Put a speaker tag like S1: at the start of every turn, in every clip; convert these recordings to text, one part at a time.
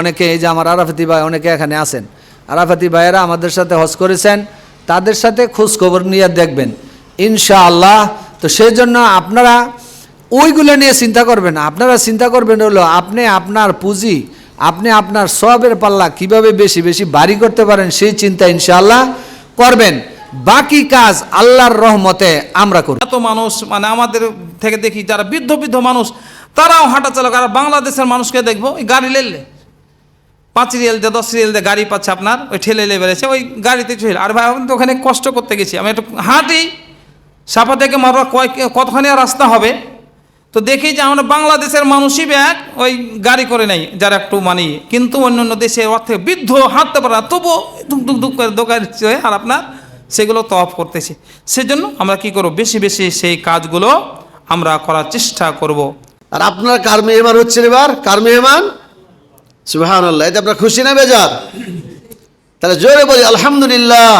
S1: অনেকে এই যে আমার আরাফাতি ভাই, অনেকে এখানে আছেন। আরাফাতি ভাইয়েরা আমাদের সাথে হজ করেছেন, তাদের সাথে খোঁজ খবর নিয়ে দেখবেন। ইনশাআল্লাহ, তো সেই জন্য আপনারা ওইগুলো নিয়ে চিন্তা করবেন আপনারা চিন্তা করবেন হলো, আপনি আপনার পুঁজি, আপনি আপনার সবের পাল্লা কীভাবে বেশি বেশি বাড়ি করতে পারেন, সেই চিন্তা ইনশাআল্লাহ করবেন। বাকি কাজ আল্লাহর রহমতে আমরা করব
S2: এত মানুষ মানে আমাদের থেকে দেখি যারা বৃদ্ধ বৃদ্ধ মানুষ, তারাও হাঁটা চালক আর বাংলাদেশের মানুষকে দেখব গাড়ি লেলে পাঁচ রিয়েল দিয়ে, দশ রিয়েল দিয়ে গাড়ি পাচ্ছে আপনার, ওই ঠেলে লে বেড়েছে ওই গাড়িতে ঠেলে আর ভাই, আমি তো ওখানে কষ্ট করতে গেছি। আমি একটু হাঁটি, সাপা থেকে মারবা কয়েক কতখানি রাস্তা হবে? তো দেখি যে আমরা বাংলাদেশের মানুষই ব্যাগ ওই গাড়ি করে নেই, যারা একটু মানি। কিন্তু অন্য অন্য দেশের অর্থে বৃদ্ধ হাঁটতে পারে না, তবুও দুক দুক দুক করে দোকান আর আপনার সেগুলো তফ করতেছি। সেজন্য আমরা কি করব? বেশি বেশি সেই কাজগুলো আমরা করার চেষ্টা করব।
S3: আর আপনার কার মেহমান হচ্ছেন এবার? কার মেহমান? সুহান আল্লাহ এতে আপনার খুশি না বেজার? তাহলে জোরে বলি, আলহামদুলিল্লাহ।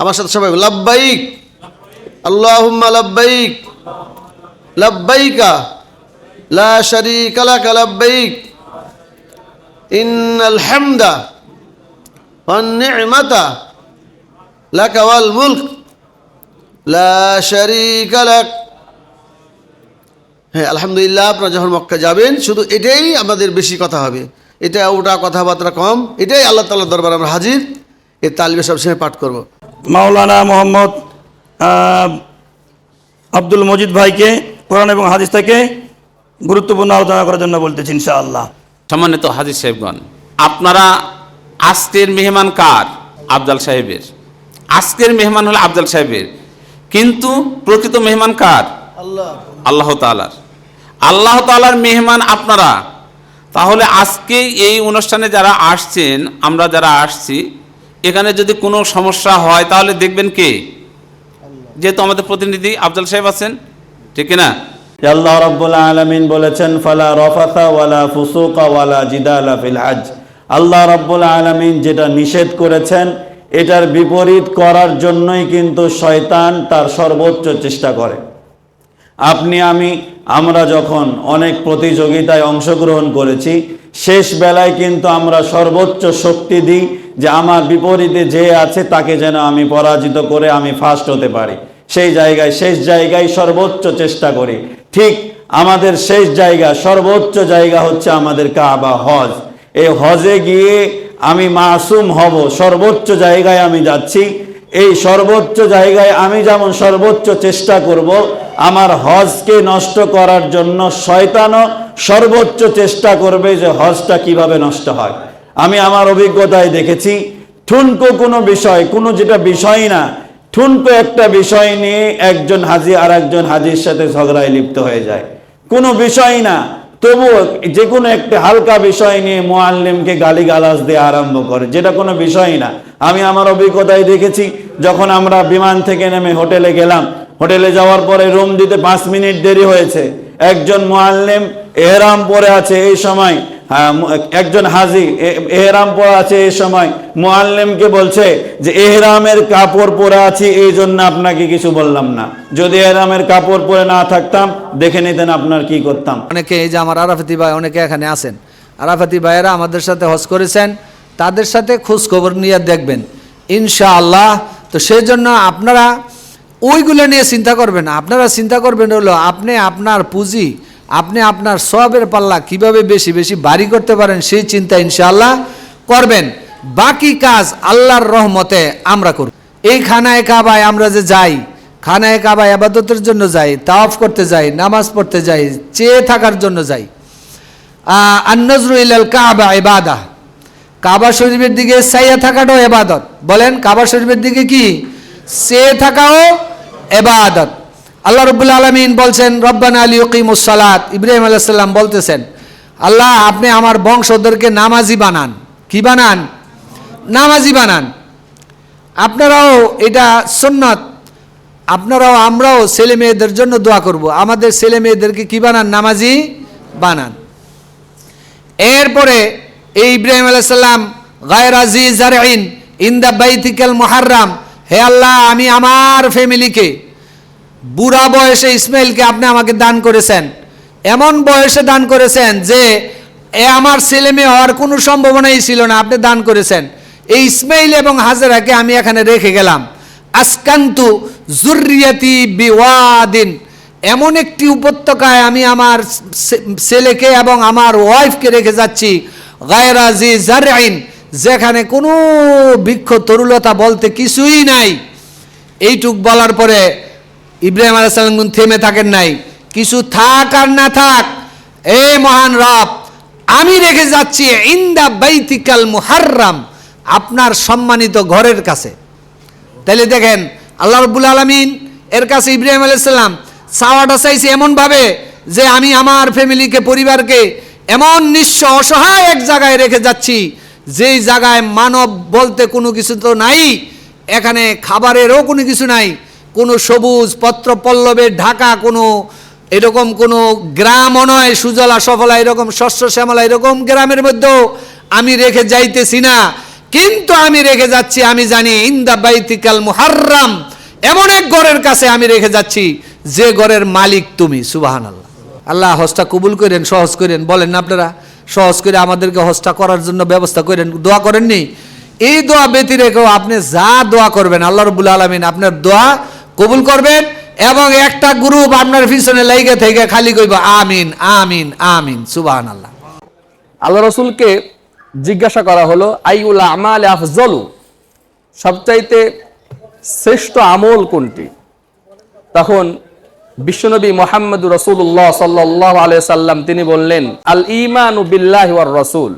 S3: আমার সাথে সবাই লাব্বাইক, আল্লাহুম্মা লাব্বাইক, লাব্বাইকা, লা শারীকা লাকা, লাব্বাইক, ইন্নাল হামদা ওয়ান নি'মাতা লাকা ওয়াল মুলক, লা শারীকা লাক হ্যাঁ আলহামদুলিল্লাহ আপনারা যখন মক্কা যাবেন শুধু এটাই আমাদের বেশি কথা হবে। এটা ওটা কথাবার্তা কম এটাই আল্লাহ তাল্লাহ দরবার আমরা হাজির। এর তালিবে সবসময় পাঠ করব।
S4: মাওলানা মোহাম্মদ আব্দুল মজিদ ভাইকে কোরআন এবং হাদিস থেকে গুরুত্বপূর্ণ আলোচনা করার জন্য বলতেছি ইনশাআল্লাহ।
S5: সম্মানিত হাজির সাহেবগণ আপনারা আজকের মেহমান কার? আফজাল সাহেবের। আজকের মেহমান হলো আফজাল সাহেবের। কিন্তু প্রকৃত মেহমান কার?
S3: আল্লাহ।
S5: আল্লাহ তালার আল্লাহ তালার মেহমান আপনারা। তাহলে আজকে এই অনুষ্ঠানে যারা আসছেন, আমরা যারা আসছি, এখানে যদি কোনো সমস্যা হয়, তাহলে দেখবেন কে? যেহেতু আমাদের প্রতিনিধি আফজাল সাহেব আছেন, ঠিক না?
S6: আল্লাহ রাব্বুল আলামিন বলেছেন, ফালা রফাথা ওয়ালা ফুসুকা ওয়ালা জিদালা ফিল হজ। আল্লাহ রাব্বুল আলামিন যেটা নিষেধ করেছেন, এটার বিপরীত করার জন্যই কিন্তু শয়তান তার সর্বোচ্চ চেষ্টা করে। আপনি, আমি, আমরা যখন অনেক প্রতিযোগিতায় অংশগ্রহণ করেছি, শেষ বেলায় কিন্তু আমরা সর্বোচ্চ শক্তি দিই যে আমার বিপরীতে যে আছে তাকে যেন আমি পরাজিত করে আমি ফার্স্ট হতে পারি। সেই জায়গায়, শেষ জায়গায় সর্বোচ্চ চেষ্টা করি। ঠিক আমাদের শেষ জায়গা, সর্বোচ্চ জায়গা হচ্ছে আমাদের কাবা হজ। এই হজে গিয়ে আমি মাসুম হব, সর্বোচ্চ জায়গায় আমি যাচ্ছি। এই সর্বোচ্চ জায়গায় আমি যেমন সর্বোচ্চ চেষ্টা করব, আমার হজকে নষ্ট করার জন্য শয়তানও সর্বোচ্চ চেষ্টা করবে যে হজটা কীভাবে নষ্ট হয়। আমি আমার অভিজ্ঞতায় দেখেছি, ঠুনকো কোনো বিষয়, কোনো যেটা বিষয় না, ঠুনকো একটা বিষয় নিয়ে একজন হাজি আর একজন হাজির সাথে ঝগড়ায় লিপ্ত হয়ে যায়। কোনো বিষয় না তবুও যে কোনো একটা হালকা বিষয় নিয়ে মোয়াল্লিমকে গালি গালাজ দিয়ে আরম্ভ করে, যেটা কোনো বিষয় না। আমি আমার অভিজ্ঞতায় দেখেছি, যখন আমরা বিমান থেকে নেমে হোটেলে গেলাম, হোটেলে যাওয়ার পরে রুম দিতে পাঁচ মিনিট দেরি হয়েছে। একজন মোয়াল্লিম এহরাম পরে আছে এই সময় একজন হাজি এহরাম পরে আছে এই সময়। মোয়াল্লিমকে বলছে যে, এহরামের কাপড় পরে আছি, এই জন্য আপনাকে কিছু বললাম না। যদি এহরামের কাপড় পরে না থাকতাম, দেখে নিতেন আপনার কি করতাম।
S1: অনেকে, এই যে আমার আরাফাতি ভাই, অনেকে এখানে আছেন। আরাফাতি ভাইয়েরা আমাদের সাথে হজ করেছেন, তাদের সাথে খোঁজ খবর নিয়ে দেখবেন। ইনশাআল্লাহ, তো সেই জন্য আপনারা ওইগুলো নিয়ে চিন্তা করবেন আপনারা চিন্তা করবেন হলো, আপনি আপনার পুঁজি আপনি আপনার সবের পাল্লা কীভাবে বেশি বেশি বাড়ি করতে পারেন সেই চিন্তা ইনশাআল্লাহ করবেন। বাকি কাজ আল্লাহর রহমতে আমরা করব। এই খানায় কাবায় আমরা যে যাই, খানায় কাবায় আবাদতের জন্য যাই, তাওয়াফ করতে যাই, নামাজ পড়তে যাই, চেয়ে থাকার জন্য যাই। আন্নজরু ইলাল কাবা ইবাদা। কাবা শরীফের দিকে চাইয়া থাকাটাও এবাদত বলেন, কাবা শরীফের দিকে কি? চেয়ে থাকাও এবাদত আল্লাহ রব্বুল আলমিন বলছেন, রব্বানা আলী সালাত। ইব্রাহিম আলাইসাল্লাম বলতেছেন, আল্লাহ, আপনি আমার বংশধরকে নামাজি বানান। কি বানান? নামাজি বানান। আপনারাও এটা সুন্নত। আপনারাও, আমরাও ছেলে মেয়েদের জন্য দোয়া করব। আমাদের ছেলে মেয়েদেরকে কি বানান? নামাজি বানান। এরপরে এই ইব্রাহিম আলাইসাল্লাম গায়ের আজিজ জারঈন ইন দ্য বাইথিক্যাল মোহার্রাম। হে আল্লাহ, আমি আমার ফ্যামিলিকে বুড়া বয়সে ইসমাইলকে আপনি আমাকে দান করেছেন, এমন বয়সে দান করেছেন যে এ আমার ছেলে মেয়ে হওয়ার কোনো সম্ভাবনাই ছিল না, আপনি দান করেছেন। এই ইসমাইল এবং হাজেরাকে আমি এখানে রেখে গেলাম। আসকান্তু জুরিয়াতি বিওয়াদিন, এমন একটি উপত্যকায় আমি আমার ছেলেকে এবং আমার ওয়াইফকে রেখে যাচ্ছি গায়রাজি জারাইন যেখানে কোনো বৃক্ষ তরুলতা বলতে কিছুই নাই। এইটুক বলার পরে ইব্রাহিম আলাইসাল্লাম কিন্তু থেমে থাকেন নাই। কিছু থাক আর না থাক, এ মহান রব, আমি রেখে যাচ্ছি ইন্দা বাইতিকাল মুহাররাম, আপনার সম্মানিত ঘরের কাছে। তাহলে দেখেন, আল্লাহ রব্বুল আলমিন এর কাছে ইব্রাহিম আলাইসাল্লাম চাওয়াটা চাইছে এমনভাবে যে আমি আমার ফ্যামিলিকে, পরিবারকে এমন নিঃস্ব অসহায় এক জায়গায় রেখে যাচ্ছি, যেই জায়গায় মানব বলতে কোনো কিছু তো নাই, এখানে খাবারেরও কোনো কিছু নাই কোনো সবুজ পত্র পল্লবের ঢাকা, কোনো এরকম কোনো গ্রামও নয়, সুজলা, সফলা, এরকম শস্য, শ্যামলা, এরকম গ্রামের মধ্যেও আমি রেখে যাইতেছি না। কিন্তু আমি রেখে যাচ্ছি, আমি জানি ইন্দা বাইতিকাল মুহাররাম, এমন এক ঘরের কাছে আমি রেখে যাচ্ছি, যে ঘরের মালিক তুমি সুবাহান আল্লাহ আল্লাহ হস্তা কবুল করেন, সহজ করেন। বলেন না আপনারা, সহজ করে আমাদেরকে হস্তা করার জন্য ব্যবস্থা করেন, দোয়া করেননি? এই দোয়া ব্যতি রেখেও আপনি যা দোয়া করবেন, আল্লাহ রবুল আলমিন আপনার দোয়া কবুল করবেন এবং একটা গ্রুপ আপনার পিছনে লাইগে থেকে খালি কইব, আমিন আমিন আমিন। সুবাহান আল্লাহ
S7: আল্লাহ রসুলকে জিজ্ঞাসা করা হলো আইউল আমাল আফজলু? সবচাইতে শ্রেষ্ঠ আমল কোনটি? তখন বিশ্বনবী মোহাম্মদ রসুল্লাহ সাল্লাহ আলিয়া সাল্লাম তিনি বললেন, আল ইমান বিল্লাহ ওয়ার রসুল।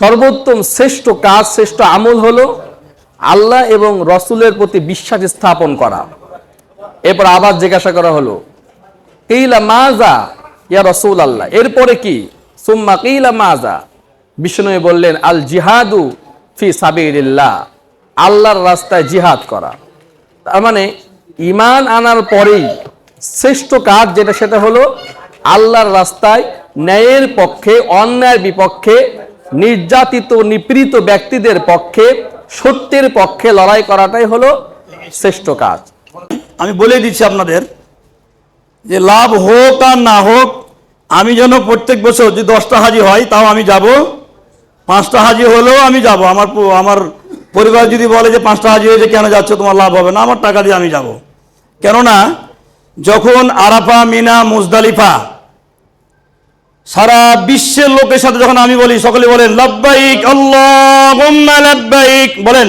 S7: সর্বোত্তম শ্রেষ্ঠ কাজ, শ্রেষ্ঠ আমল হলো আল্লাহ এবং রসুলের প্রতি বিশ্বাস স্থাপন করা। এরপর আবার জিজ্ঞাসা করা হলো, কিলা মাজা ইয়া রসুল আল্লাহ এরপরে কি? সুম্মা কিলা মাজা বিষ্ণু বললেন, আল জিহাদু ফি সাবিরিল্লাহ আল্লাহর রাস্তায় জিহাদ করা। তার মানে ইমান আনার পরেই শ্রেষ্ঠ কাজ যেটা সেটা হলো আল্লাহর রাস্তায় ন্যায়ের পক্ষে, অন্যায়ের বিপক্ষে, নির্যাতিত, নিপীড়িত ব্যক্তিদের পক্ষে, সত্যের পক্ষে লড়াই করাটাই হলো শ্রেষ্ঠ কাজ।
S4: আমি বলে দিচ্ছি আপনাদের যে লাভ হোক আর না হোক, আমি যেন প্রত্যেক বছর যদি দশটা হাজি হয়, তাও আমি যাব। পাঁচটা হাজি হলেও আমি যাব। আমার আমার পরিবার যদি বলে যে পাঁচটা হাজি হয়েছে, কেন যাচ্ছ, তোমার লাভ হবে না। আমার টাকা দিয়ে আমি যাব। কেননা, যখন আরাফা, মিনা, মুজদালিফা সারা বিশ্বের লোকের সাথে যখন আমি বলি, সকলে বলেন, লাব্বাইক আল্লাহ লাব্বাইক। বলেন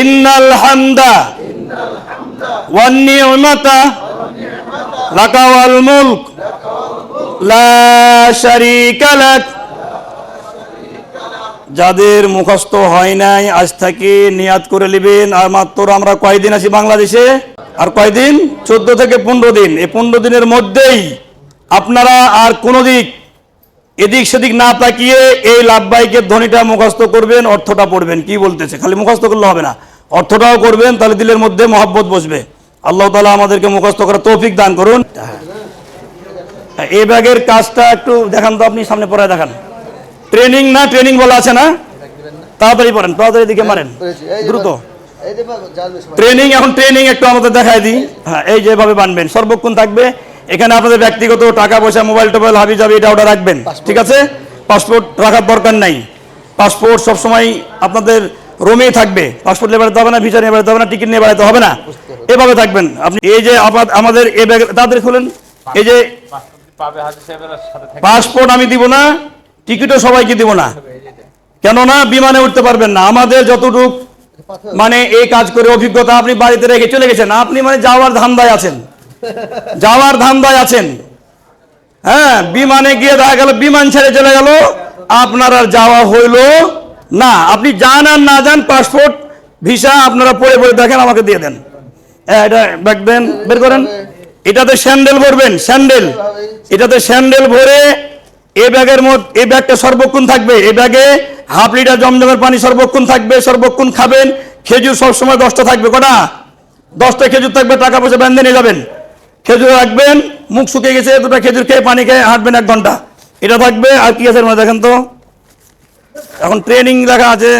S4: ইন্নাল হামদা ওয়ান নিউমাতা লাকা মুলক লা যাদের মুখস্থ হয় নাই, আজ থেকে নিয়াদ করে নেবেন। আর মাত্র আমরা কয়দিন আছি বাংলাদেশে? আর কয়দিন? চোদ্দ থেকে পনেরো দিন। এই পনেরো দিনের মধ্যেই আপনারা আর কোনো দিক এদিক সেদিক না তাকিয়ে এই লাভবাহিকের ধ্বনিটা মুখস্থ করবেন অর্থটা পড়বেন। কি বলতেছে? খালি মুখস্থ করলে হবে না। অর্থটাও করবেন তাহলে দিলের মধ্যে মহব্বত বসবে। আল্লাহ তালা আমাদেরকে মুখস্থ করার তৌফিক দান করুন। এই ব্যাগের কাজটা একটু দেখান তো আপনি সামনে পড়ায় দেখান। ট্রেনিং না ট্রেনিং বলা আছে না? তাড়াতাড়ি পড়েন তাড়াতাড়ি দিকে মারেন। দ্রুত। ট্রেনিং এখন ট্রেনিং একটু আমাদের দেখায় দিই। হ্যাঁ এই যেভাবে বানবেন সর্বক্ষণ থাকবে। এখানে আপনাদের ব্যক্তিগত টাকা পয়সা মোবাইল টোবাইল হাবি যাবি এটা ওটা রাখবেন। ঠিক আছে? পাসপোর্ট রাখার দরকার নাই। পাসপোর্ট সবসময় আপনাদের রোমেই থাকবে। পাসপোর্ট নিয়ে বেড়াতে হবে না ভিসা নিয়ে বেড়াতে হবে না টিকিট নিয়ে বেড়াতে হবে না। এভাবে থাকবেন। আপনি এই যে আমাদের এ ব্যাগ তাড়াতাড়ি খুলেন। এই যে পাসপোর্ট আমি দিব না টিকিটও সবাইকে দিব না। কেননা বিমানে উঠতে পারবেন না। আমাদের যতটুক মানে এই কাজ করে অভিজ্ঞতা আপনি বাড়িতে রেখে চলে গেছেন। আপনি মানে যাওয়ার ধান্দায় আছেন। যাওয়ার ধান্দায় আছেন। হ্যাঁ বিমানে গিয়ে দেখা গেল, বিমান ছেড়ে চলে গেল। আপনার আর যাওয়া হইল না। আপনি যান আর না যান পাসপোর্ট ভিসা আপনারা পড়ে পড়ে দেখেন, আমাকে দিয়ে দেন। এটা ব্যাগ দেন, বের করেন। এটাতে স্যান্ডেল ভরবেন, স্যান্ডেল। এটাতে স্যান্ডেল ভরে এই ব্যাগের মধ্যে এই ব্যাগটা সর্বক্ষণ থাকবে। এই ব্যাগে হাফ লিটার জমজমের পানি সর্বক্ষণ থাকবে, সর্বক্ষণ খাবেন। খেজুর সবসময় দশটা থাকবে, কটা? দশটা খেজুর থাকবে, টাকা পয়সা বেঁধে নিয়ে যাবেন। খেজুর রাখবেন, মুখ শুকিয়ে গেছে, দুটা খেজুর খেয়ে পানি খেয়ে হাঁটবেন এক ঘণ্টা। এটা থাকবে আর কি আছে দেখেন তো। এখন ট্রেনিং দেখা আছে।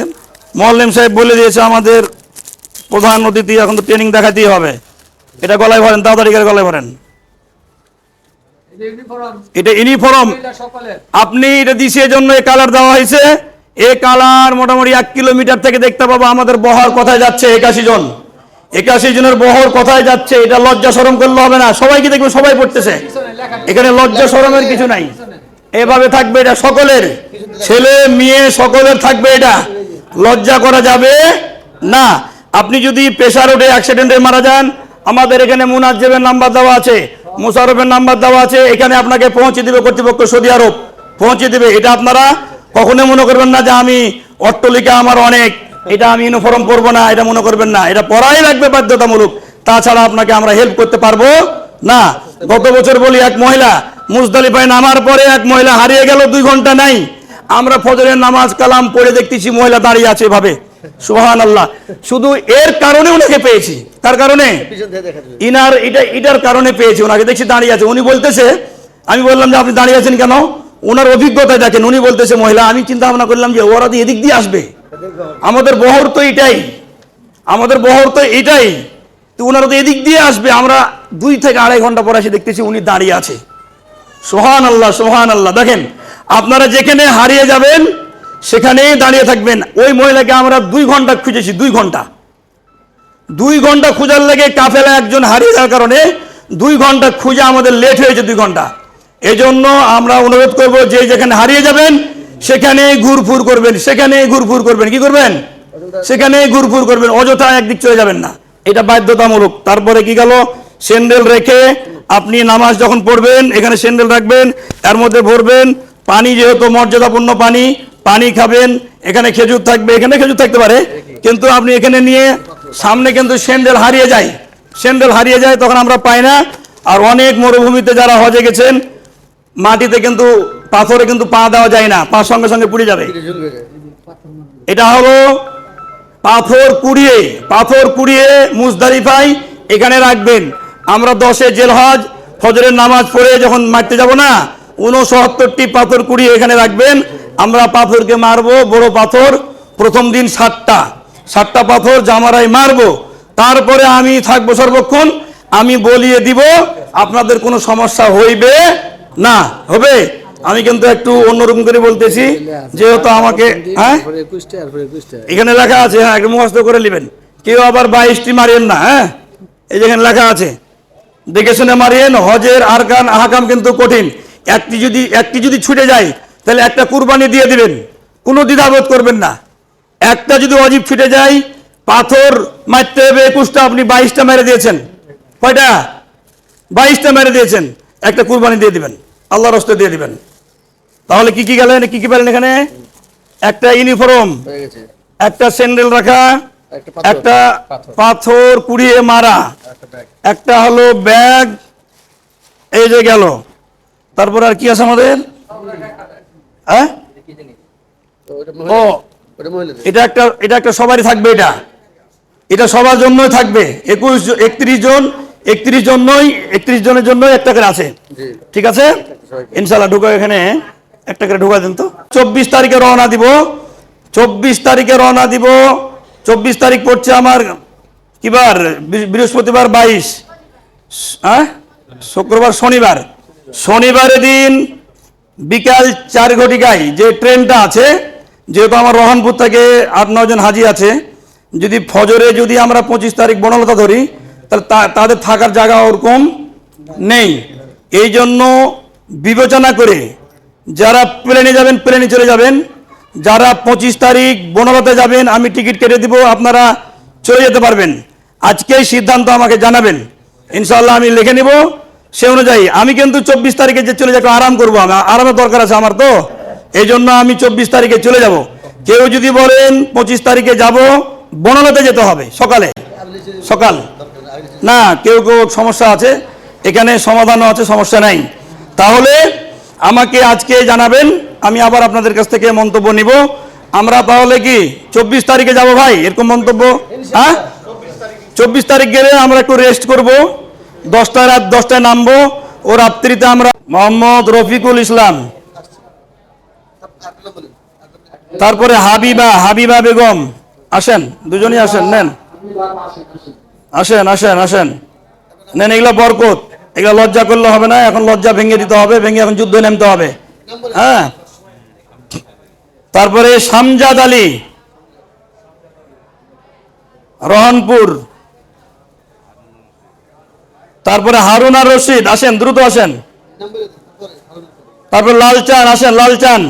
S4: মহল্লিম সাহেব বলে দিয়েছে আমাদের প্রধান অতিথি, এখন তো ট্রেনিং দেখাতেই হবে। এটা গলায় ভরেন, তাড়াতাড়ি করে গলায় ভরেন। এটা ইউনিফর্ম আপনি এটা দিছে জন্য এই কালার দেওয়া হয়েছে। এই কালার মোটামুটি এক কিলোমিটার থেকে দেখতে পাবো, আমাদের বহর কোথায় যাচ্ছে একাশি জন। একাশি জনের বহর কোথায় যাচ্ছে, এটা লজ্জা সরম করলে হবে না। সবাইকে দেখবে, সবাই পড়তেছে। এখানে লজ্জা সরমের কিছু নাই। এভাবে থাকবে এটা সকলের। ছেলে, মেয়ে, সকলের থাকবে এটা। লজ্জা করা যাবে না। আপনি যদি প্রেশার ওঠে অ্যাক্সিডেন্টে মারা যান, আমাদের এখানে মুনাজ্জেবের নাম্বার দেওয়া আছে মুশারফের নাম্বার দেওয়া আছে, এখানে আপনাকে পৌঁছে দিবে কর্তৃপক্ষ সৌদি আরব। পৌঁছে দিবে। এটা আপনারা কখনো মনে করবেন না যে আমি অট্টলিকা আমার অনেক। এটা আমি ইউনিফর্ম পরবো না এটা মনে করবেন না। এটা পড়াই লাগবে বাধ্যতামূলক। তাছাড়া আপনাকে আমরা হেল্প করতে পারব না। গত বছর বলি এক মহিলা মুজদালিফায় নামার পরে এক মহিলা হারিয়ে গেল দুই ঘণ্টা নাই। আমরা ফজরের নামাজ কালাম পড়ে দেখতেছি মহিলা দাঁড়িয়ে আছে এভাবে। সুহান আল্লাহ শুধু এর কারণে ওনাকে পেয়েছি। তার কারণে? ইনার এটা এটার কারণে পেয়েছি। ওনাকে দেখছি দাঁড়িয়ে আছে। উনি বলতেছে আমি বললাম যে আপনি দাঁড়িয়ে আছেন কেন? ওনার অভিজ্ঞতায় দেখেন। উনি বলতেছে মহিলা আমি চিন্তা ভাবনা করলাম যে ওরা এদিক দিয়ে আসবে। আমাদের বহর তো এটাই। আমাদের বহর তো এটাই। তো ওনারা তো এদিক দিয়ে আসবে, আমরা দুই থেকে আড়াই ঘণ্টা পরে এসে দেখতেছি উনি দাঁড়িয়ে আছে। সোহান আল্লাহ সোহান আল্লাহ দেখেন, আপনারা যেখানে হারিয়ে যাবেন, সেখানেই দাঁড়িয়ে থাকবেন। ওই মহিলাকে আমরা দুই ঘণ্টা খুঁজেছি, দুই ঘণ্টা। দুই ঘণ্টা খোঁজার লেগে কাফেলা একজন হারিয়ে যাওয়ার কারণে দুই ঘণ্টা খুঁজে আমাদের লেট হয়েছে, দুই ঘণ্টা। এজন্য আমরা অনুরোধ করব, যে যেখানে হারিয়ে যাবেন সেখানে ঘুরফুর করবেন, সেখানে ঘুরফুর করবেন, কি করবেন? সেখানে ঘুরফুর করবেন, অযথা একদিক চলে যাবেন না। এটা বাধ্যতামূলক। তারপরে কি গেল? স্যান্ডেল রেখে আপনি নামাজ যখন পড়বেন, এখানে স্যান্ডেল রাখবেন, এর মধ্যে ভরবেন, পানি যেহেতু মর্যাদাপূর্ণ পানি পানি খাবেন, এখানে খেজুর থাকবে, এখানে খেজুর থাকতে পারে, কিন্তু আপনি এখানে নিয়ে সামনে কিন্তু স্যান্ডেল হারিয়ে যায়। স্যান্ডেল হারিয়ে যায়, তখন আমরা পাই না। আর অনেক মরুভূমিতে যারা হজে গেছেন, মাটিতে কিন্তু পাথরে কিন্তু পা দেওয়া যায় না পা সঙ্গে সঙ্গে পুড়ে যাবে। এটা হলো পাথর কুড়িয়ে পাথর কুড়িয়ে মুজদারিফাই এখানে রাখবেন। আমরা দশে জেল হজ ফজরের নামাজ পড়ে যখন মারতে যাব না উনসত্তরটি পাথর কুড়িয়ে এখানে রাখবেন। আমরা পাথরকে মারবো, বড় পাথর, প্রথম দিন সাতটা। সাতটা পাথর জামারাই মারবো, তারপরে আমি থাকব সর্বক্ষণ, আমি বলিয়ে দিব, আপনাদের কোনো সমস্যা হইবে না, হবে? আমি কিন্তু একটু অন্যরকম করে বলতেছি, যেহেতু আমাকে হ্যাঁ? এখানে লেখা আছে হ্যাঁ একটু মুখস্থ করে নেবেন। কেউ আবার বাইশটি মারিয়েন না হ্যাঁ? এই যেখানে লেখা আছে, দেখে শুনে মারিয়েন, হজের আরকান আহাকাম কিন্তু কঠিন। একটি যদি একটি যদি ছুটে যায়, তাহলে একটা কুরবানি দিয়ে দিবেন। কোনো দ্বিধাবোধ করবেন না। একটা যদি অজীব ছুটে যায়, পাথর মারতে হবে, একুশটা আপনি বাইশটা মেরে দিয়েছেন। কয়টা? বাইশটা মেরে দিয়েছেন। একটা কুরবানি দিয়ে দিবেন। আল্লাহ রস্তে দিয়ে দিবেন। তাহলে কি কি গেলেন? কি কি পেলেন এখানে? একটা ইউনিফর্ম একটা স্যান্ডেল রাখা একটা পাথর। কুড়িয়ে মারা। একটা হলো ব্যাগ এই যে গেল। তারপর আর কি আছে আমাদের? হ্যাঁ? ও এটা একটা এটা একটা সবারই থাকবে এটা। এটা সবার জন্যই থাকবে। একুশ একত্রিশ জন একত্রিশ জন্যই একত্রিশ জনের জন্যই একটা করে আছে। ঠিক আছে? ইনশাল্লাহ ঢুকা এখানে। একটা করে ঢুকা দেন তো। চব্বিশ তারিখে রওনা দিব। চব্বিশ তারিখে রওনা দিব। চব্বিশ তারিখ পড়ছে আমার কিবার বৃহস্পতিবার বাইশ। হ্যাঁ? শুক্রবার শনিবার। শনিবারের দিন বিকাল চার ঘটিকায় যে ট্রেনটা আছে, যেহেতু আমার রহনপুর থেকে আট নজন হাজি আছে, যদি ফজরে যদি আমরা পঁচিশ তারিখ বনলতা ধরি, তাহলে তাদের থাকার জায়গা ওরকম নেই। এই জন্য বিবেচনা করে যারা প্লেনে যাবেন, প্লেনে চলে যাবেন। যারা পঁচিশ তারিখ বনলতে যাবেন, আমি টিকিট কেটে দিব, আপনারা চলে যেতে পারবেন। আজকেই সিদ্ধান্ত আমাকে জানাবেন। ইনশাল্লাহ আমি লিখে নিব। সে অনুযায়ী আমি কিন্তু চব্বিশ তারিখে যে চলে যাব আরাম করব আমি। আরামের দরকার আছে আমার তো। এই জন্য আমি চব্বিশ তারিখে চলে যাব। কেউ যদি বলেন পঁচিশ তারিখে যাব, বনলতে যেতে হবে সকালে। সকাল। না, কেউ কেউ সমস্যা আছে। এখানে সমাধানও আছে, সমস্যা নাই। তাহলে আমাকে আজকে জানাবেন, আমি আবার আপনাদের কাছ থেকে মন্তব্য নিব। আমরা তাহলে কি চব্বিশ তারিখে যাব ভাই? এরকম মন্তব্য? হ্যাঁ? চব্বিশ তারিখ গেলে আমরা একটু রেস্ট করব। দশটায় রাত দশটায় নামবো। ও রাত্রিতে আমরা মোহাম্মদ রফিকুল ইসলাম। তারপরে হাবিবা হাবিবা বেগম। আসেন, দুজনই আসেন, নেন। আসেন আসেন আসেন। নেন, এগুলো বরকত। এগুলো লজ্জা করলে হবে না, এখন লজ্জা ভেঙে দিতে হবে, ভেঙে এখন যুদ্ধ নামতে হবে। হ্যাঁ? তারপরে সামজাদ আলী, রহনপুর, তারপরে হারুন আর রশিদ, আসেন, দ্রুত আসেন। তারপর লালচান, আসেন, লালচান।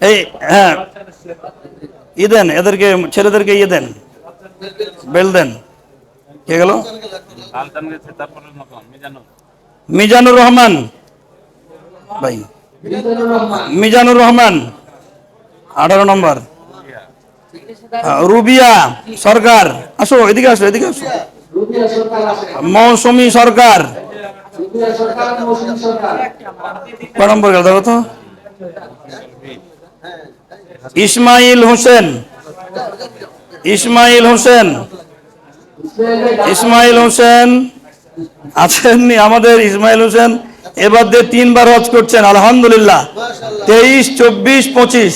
S4: এই হ্যাঁ ই দেন, এদেরকে, ছেলেদেরকে ইয়ে দেন। বেল দেন কে গেল? মিজানুর রহমান। ভাই, মিজানুর রহমান, আঠারো নম্বর। রুবিয়া সরকার। আসো, এদিকে আসো এদিকে আসো। মৌসুমী সরকার। কয় নম্বর গেল তো। ইসমাইল হোসেন। ইসমাইল হোসেন। ইসমাইল হোসেন আছেননি আমাদের ইসমাইল হোসেন। এবার দিয়ে তিনবার হজ করছেন আলহামদুলিল্লাহ। তেইশ চব্বিশ পঁচিশ।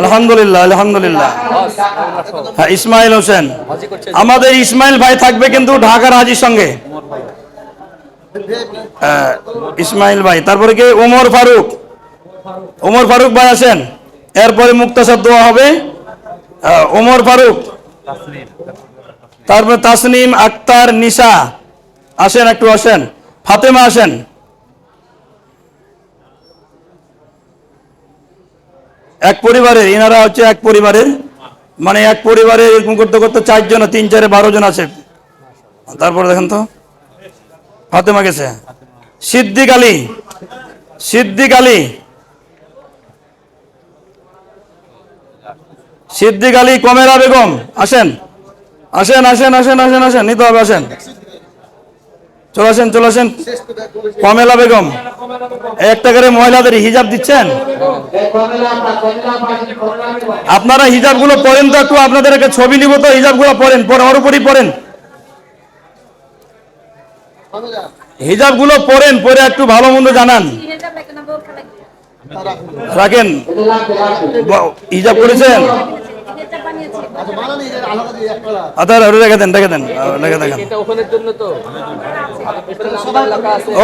S4: আলহামদুলিল্লাহ আলহামদুলিল্লাহ। হ্যাঁ ইসমাইল হোসেন। আমাদের ইসমাইল ভাই থাকবে কিন্তু ঢাকার হাজির সঙ্গে। হ্যাঁ, ইসমাইল ভাই। তারপরে কি? ওমর ফারুক। ওমর ফারুক ভাই আছেন। এরপরে মুক্তাসার দোয়া হবে। ওমর ফারুক। তারপরে তাসনিম আক্তার নিশা আসেন একটু, আসেন। ফাতেমা আসেন। এক পরিবারের, ইনারা হচ্ছে এক পরিবারের। মানে এক পরিবারে এরকম করতে করতে চারজন, তিন, চারে বারো জন আছে। তারপরে দেখেন তো। ফাতেমা গেছে। সিদ্দিক আলী। সিদ্দিক আলী। সিদ্দিক আলী, কমেরা বেগম, আসেন। আসেন আসেন আসেন আসেন আসেন, নিতে হবে, আসেন। চলে আসেন চলে আসেন। কমেলা বেগম, একটা করে মহিলাদের হিজাব দিচ্ছেন? আপনারা হিজাবগুলো পরেন তো একটু আপনাদের ছবি নিব তো হিজাবগুলো পরেন, পরে ওর উপরই পরেন। হিজাবগুলো পরেন, পরে একটু ভালো মন্দ জানান। রাখেন। হিজাব করেছেন? আচ্ছা ওটা রেখে দেন রেখে দেন রেখে দেখেন
S7: এটা ওখানের জন্য তো।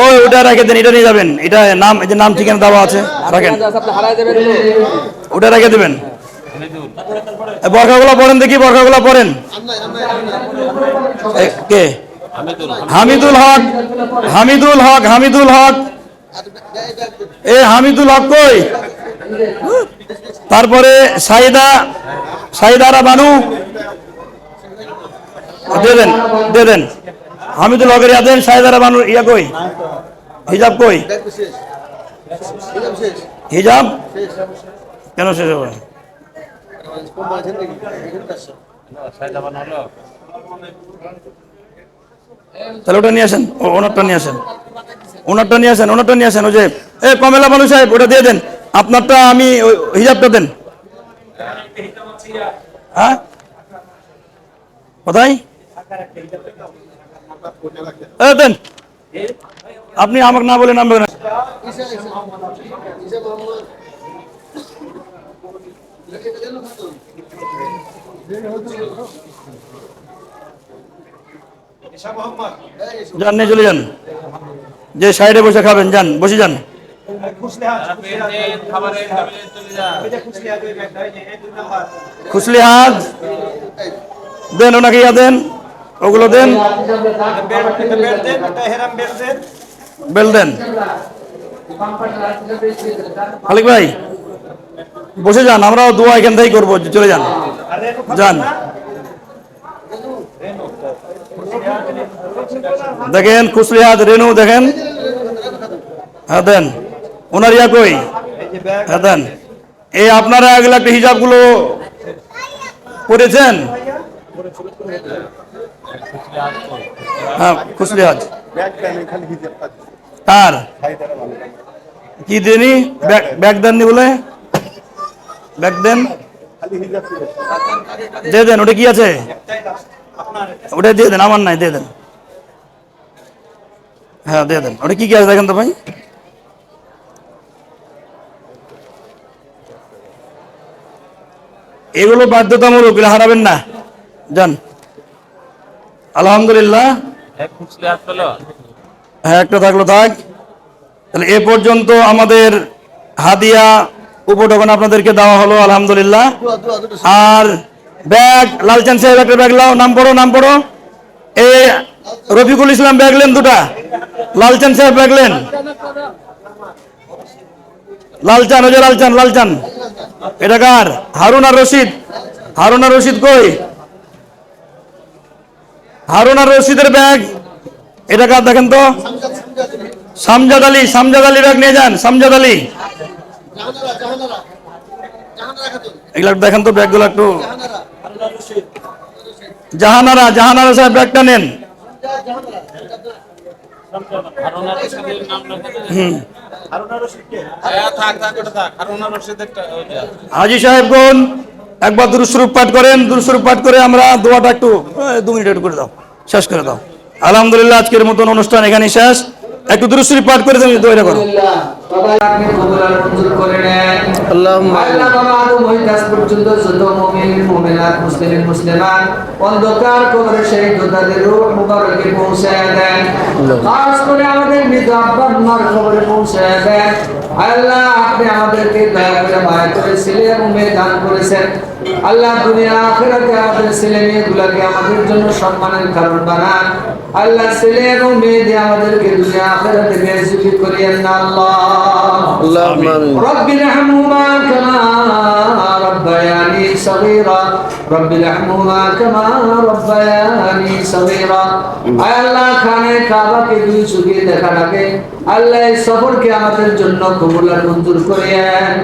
S4: ওই ওটা রেখে দেন এটা নিয়ে যাবেন। এটা নাম এই যে নাম ঠিকানা দেওয়া আছে রাখেন।
S7: তো।
S4: ওটা রেখে দেবেন। বরখাগুলো পড়েন দেখি বরখাগুলো পড়েন। এ, কে? হামিদুল হক হামিদুল হক হামিদুল হক। এ হামিদুল হক কই? তারপরে সাইদা সাইদারা বানু। দিয়ে দেন দিয়ে দেন। হামিদুল হকের ইয়া দেন সাইদারা বানু ইয়া কই? হিজাব কই? হিজাব? কেন শেষ হবে তাহলে ওটা নিয়ে আসেন ওনারটা নিয়ে আসেন। ওনারটা নিয়ে আসেন, ওনারটা নিয়ে আসেন, ওই যে এ, কমেলা বানু সাহেব, ওটা দিয়ে দেন। আপনারটা আমি হিজাবটা দেন। হ্যাঁ? কোথায়? দেন। আপনি আমাকে না বলে নামবে না। যান, নিয়ে চলে যান। যে সাইডে বসে খাবেন, যান, বসে যান। খুশলি হাত দেন ওনাকে ইয়া দেন ওগুলো দেন। বেল দেন খালিক ভাই বসে যান আমরাও দোয়া এখান থেকেই করব চলে যান। যান। দেখেন খুশলি হাত রেনু দেখেন। হ্যাঁ দেন। ওনার ইয়া কই? হ্যাঁ দেন। এই আপনারা এগুলো একটা হিজাবগুলো করেছেন হ্যাঁ খুশলি হাজ কার? কি দেনি? ব্যাগ দেননি বলে? ব্যাগ দেন। দিয়ে দেন, ওটা কি আছে? ওটা দিয়ে দেন, আমার নাই দিয়ে দেন। হ্যাঁ দিয়ে দেন। ওটা কি কি আছে দেখেন তো ভাই? এগুলো বাধ্যতামূলক এগুলো হারাবেন না। যান। আলহামদুলিল্লাহ। হ্যাঁ একটা থাকল থাক। তাহলে এ পর্যন্ত আমাদের হাদিয়া উপঢকন আপনাদেরকে দেওয়া হলো আলহামদুলিল্লাহ। আর ব্যাগ লালচান সাহেব একটা ব্যাগ লাও নাম পড়ো নাম পড়ো। এ রফিকুল ইসলাম ব্যাগ লেন দুটা। লালচান সাহেব ব্যাগ লেন। লালচান ওই যে লালচান লালচান এটা কার? হারুন আর রশিদ। হারুন আর রশিদ কই? হারুন আর রশিদের ব্যাগ। এটা কার দেখেন তো? সামজাদ আলী সামজাদ আলী ব্যাগ নিয়ে যান, সামজাদ আলী। এগুলো দেখেন তো ব্যাগগুলো একটু। জাহানারা জাহানারা সাহেব ব্যাগটা নেন। হাজি সাহেব কোন একবার দুরুস্বরূপ পাঠ করেন দুরুস্বরূপ পাঠ করে আমরা দোয়াটা একটু দু মিনিট একটু করে দাও শেষ করে দাও। আলহামদুলিল্লাহ আজকের মতন অনুষ্ঠান এখানে শেষ। একটু দুরুস্বরূপ পাঠ করে তুমি দোয়াটা করো।
S1: আল্লাহ বাবা আদম হইতে আজ পর্যন্ত যত মুমিন মুমিনাত মুসলিম মুসলিমান অন্ধকার কবরে সেই যোদ্ধাদের রূহ মুবারকে পৌঁছায় দেন। খাস করে আমাদের মৃত আব্বার মার কবরে পৌঁছায় দেন। আল্লাহ আপনি আমাদেরকে দয়া করে মায়া করে ছেলে এবং মেয়ে দান করেছেন। আল্লাহ দুনিয়া আখেরাতে আমাদের ছেলে মেয়েগুলোকে আমাদের জন্য সম্মানের কারণ বানান। আল্লাহ ছেলে এবং মেয়ে দিয়ে আমাদেরকে দুনিয়া আখেরাতে বেজুকি করিয়েন না আল্লাহ।
S3: আল্লাহুম্মা আমিন
S1: رب ارحمهما كما ربياني صغيرا رب ارحمهما كما ربياني صغيرا আয় আল্লাহ খানে কাবাকে দুই চোখে দেখা লাগে আল্লাহ এই সফরকে আমাদের জন্য কবুল আর মঞ্জুর করিয়েন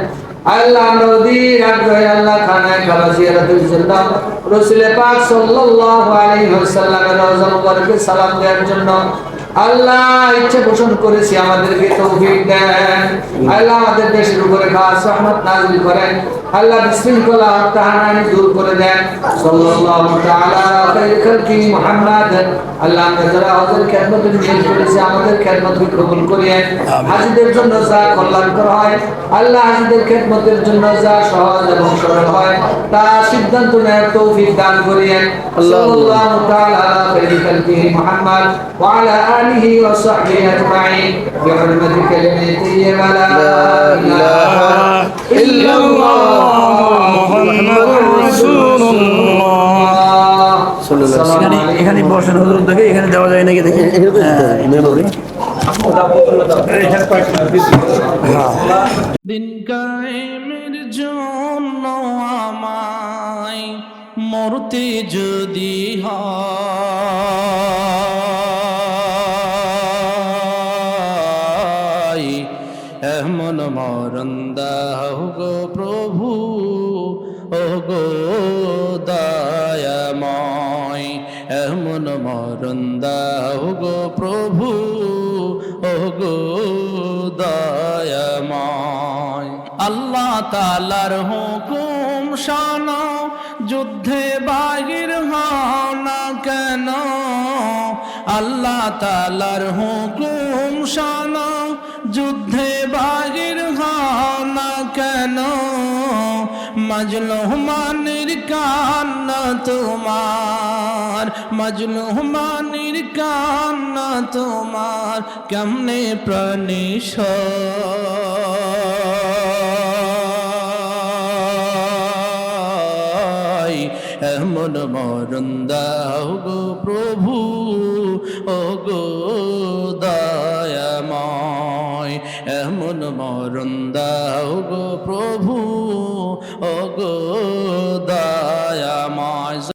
S1: আল্লাহ আমরা অধীর আগ্রহে আল্লাহ খানায় কাবা জিয়ারতের জন্য রসুল পাক সাল্লাল্লাহু আলাইহি ওয়াসাল্লামের রওজা মুবারকে সালাম দেওয়ার জন্য আল্লাহ ইচ্ছে পোষণ করেছি আমাদেরকে তৌফিক দেন। আল্লাহ আমাদের দেশের উপরে খাস রহমত নাজিল করেন। আল্লাহ বিশৃঙ্খলা তাহানানি দূর করে দেন। সাল্লাল্লাহু তাআলা খাইর খালকি মুহাম্মদ। আল্লাহ আমরা যারা হজের খেদমতে নিয়োগ করেছি আমাদের খেদমতকে কবুল করিয়েন। হাজিদের জন্য যা কল্যাণকর হয় আল্লাহ হাজিদের খেদমতের জন্য যা সহজ এবং সরল হয় তা সিদ্ধান্ত নেওয়ার তৌফিক দান করিয়েন। সাল্লাল্লাহু তাআলা আলা খালকি মুহাম্মদ। ওয়া আলা আলিহি ওয়া সাহবিহি আজমাইন বিহুরমতি কালিমাতি লা ইলাহা ইল্লাল্লাহ মুহাম্মাদুর রাসূলুল্লাহ
S4: এখানে এখানে বসেন হুজুর দেখে এখানে যাওয়া যায় নাকি দেখি?
S8: দিন কায়েমের জন্য আমায় মরতে যদি হয় এমন মরণ গো প্রভু, ও গো দয়াময়। এমন মরণ দাও গো প্রভু, ও গো দয়াময়। আল্লাহ তালার হুকুম শানো, যুদ্ধে বাহির হও না কেন? আল্লাহ তালার হুকুম শানো, যুদ্ধে বাহির হও না কেন? মজলুমানির কান্না তোমার, মজলুমানির কান্না তোমার, কেমনে প্রাণীশ এমন মরণ গো প্রভু, ও গো এমন মরণ দাও গো প্রভু ও দয়াময়।